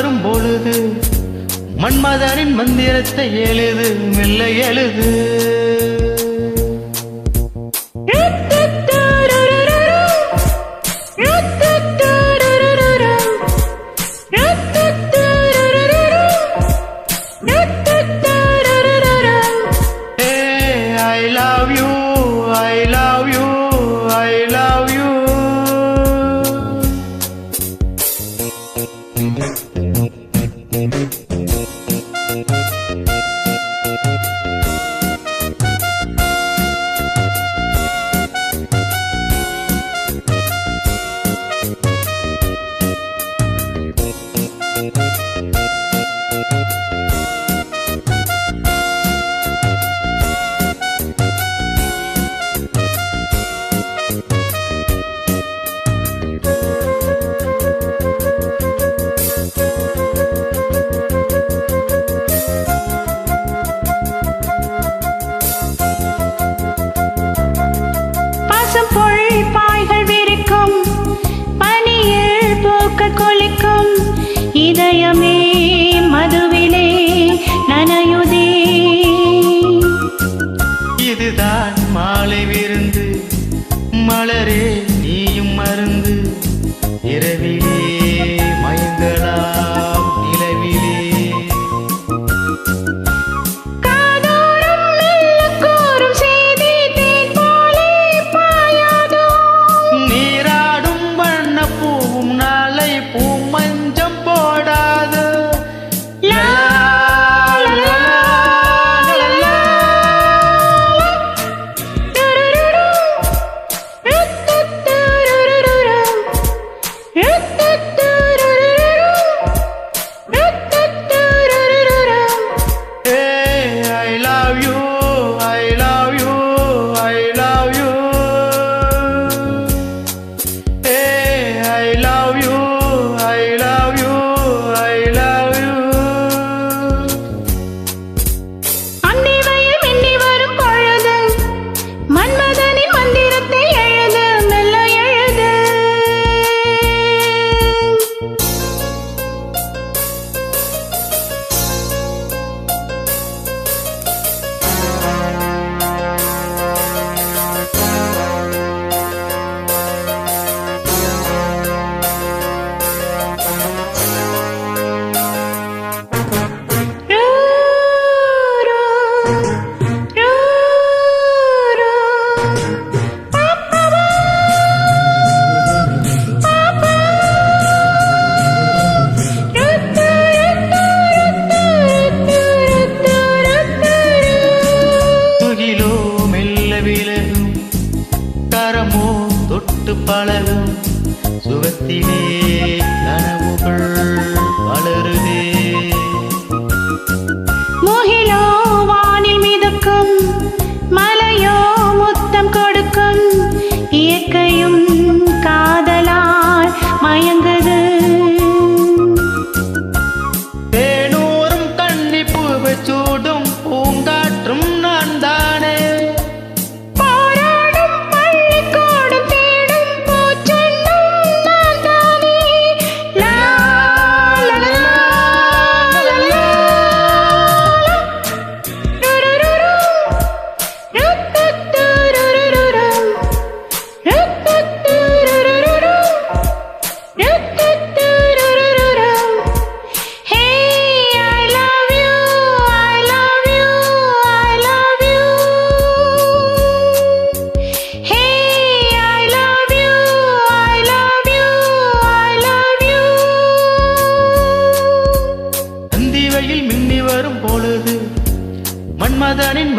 வரும் பொழுது மன்மதனின் மந்திரத்தை எழுது மெல்ல எழுது. பூசும் பொழில் பாய்கள் விரிக்கும். பனியில் பூக்கள் கொலிக்கும் இதயமே மதுவிலே நனையுதே. இதுதான் மாலை விருந்து. மலரே நீயும் மருந்து. இரவு சுகத்திலே கனவுகள் வளருதே. முகிலோ வானில் மிதக்கும் மலையோ முத்தம் கொடுக்கும் இயற்கையும்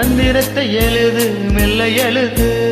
மந்திரத்தை எழுது மெல்ல எழுது.